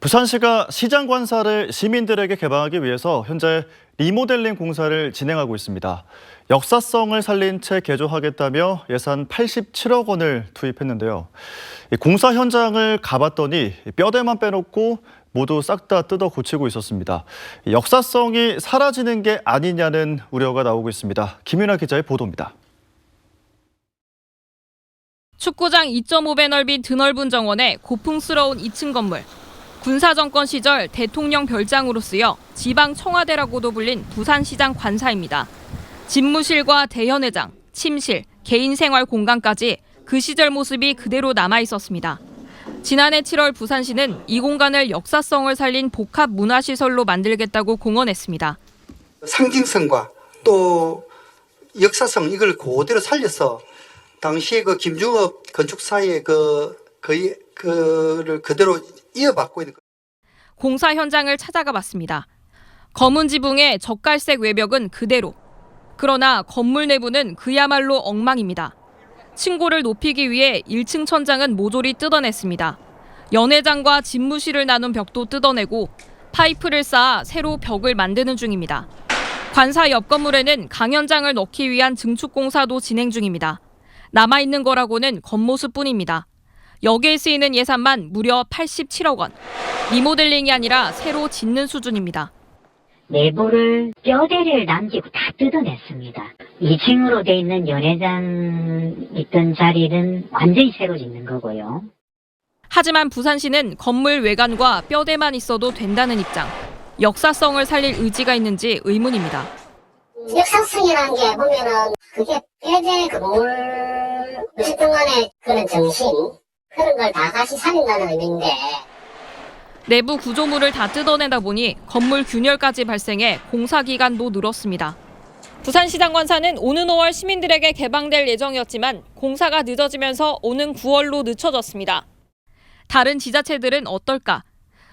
부산시가 시장 관사를 시민들에게 개방하기 위해서 현재 리모델링 공사를 진행하고 있습니다. 역사성을 살린 채 개조하겠다며 예산 87억 원을 투입했는데요. 이 공사 현장을 가봤더니 뼈대만 빼놓고 모두 싹 다 뜯어 고치고 있었습니다. 역사성이 사라지는 게 아니냐는 우려가 나오고 있습니다. 김윤아 기자의 보도입니다. 축구장 2.5배 넓이 드넓은 정원에 고풍스러운 2층 건물. 군사정권 시절 대통령 별장으로 쓰여 지방 청와대라고도 불린 부산시장 관사입니다. 집무실과 대현회장, 침실, 개인 생활 공간까지 그 시절 모습이 그대로 남아 있었습니다. 지난해 7월 부산시는 이 공간을 역사성을 살린 복합 문화시설로 만들겠다고 공언했습니다. 상징성과 또 역사성 이걸 그대로 살려서 당시에 그 김중업 건축사의 그 거의 그를 그대로 이어받고 있는 공사 현장을 찾아가 봤습니다. 검은 지붕의 젓갈색 외벽은 그대로. 그러나 건물 내부는 그야말로 엉망입니다. 층고를 높이기 위해 1층 천장은 모조리 뜯어냈습니다. 연회장과 집무실을 나눈 벽도 뜯어내고 파이프를 쌓아 새로 벽을 만드는 중입니다. 관사 옆 건물에는 강연장을 넣기 위한 증축 공사도 진행 중입니다. 남아있는 거라고는 겉모습뿐입니다. 여기에 쓰이는 예산만 무려 87억 원. 리모델링이 아니라 새로 짓는 수준입니다. 내부를 뼈대를 남기고 다 뜯어냈습니다. 2층으로 돼 있는 연회장 있던 자리는 완전히 새로 짓는 거고요. 하지만 부산시는 건물 외관과 뼈대만 있어도 된다는 입장. 역사성을 살릴 의지가 있는지 의문입니다. 역사성이라는 게 보면은 그게 뼈대 그물 몇십 동안의 그런 정신 그런 걸다 다시 살린다는 의미인데 내부 구조물을 다 뜯어내다 보니 건물 균열까지 발생해 공사 기간도 늘었습니다. 부산시장 관사는 오는 5월 시민들에게 개방될 예정이었지만 공사가 늦어지면서 오는 9월로 늦춰졌습니다. 다른 지자체들은 어떨까?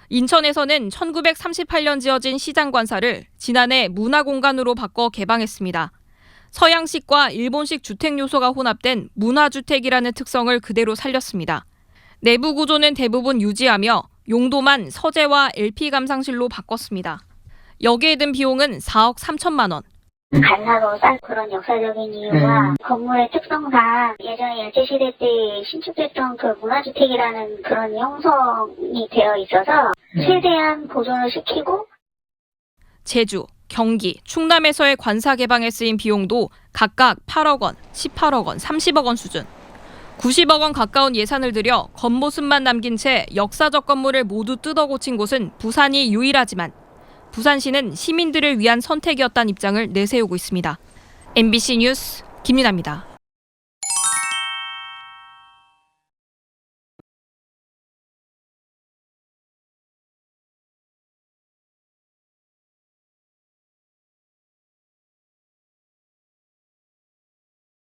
인천에서는 1938년 지어진 시장 관사를 지난해 문화 공간으로 바꿔 개방했습니다. 서양식과 일본식 주택 요소가 혼합된 문화주택이라는 특성을 그대로 살렸습니다. 내부 구조는 대부분 유지하며 용도만 서재와 LP 감상실로 바꿨습니다. 여기에 든 비용은 4억 3천만 원. 간사로 싼 그런 역사적인 이유와 건물의 특성상 예전에 일제시대 때 신축됐던 그 문화주택이라는 그런 형성이 되어 있어서 최대한 보존을 시키고 제주, 경기, 충남에서의 관사 개방에 쓰인 비용도 각각 8억 원, 18억 원, 30억 원 수준. 90억 원 가까운 예산을 들여 겉모습만 남긴 채 역사적 건물을 모두 뜯어 고친 곳은 부산이 유일하지만 부산시는 시민들을 위한 선택이었다는 입장을 내세우고 있습니다. MBC 뉴스 김윤아입니다.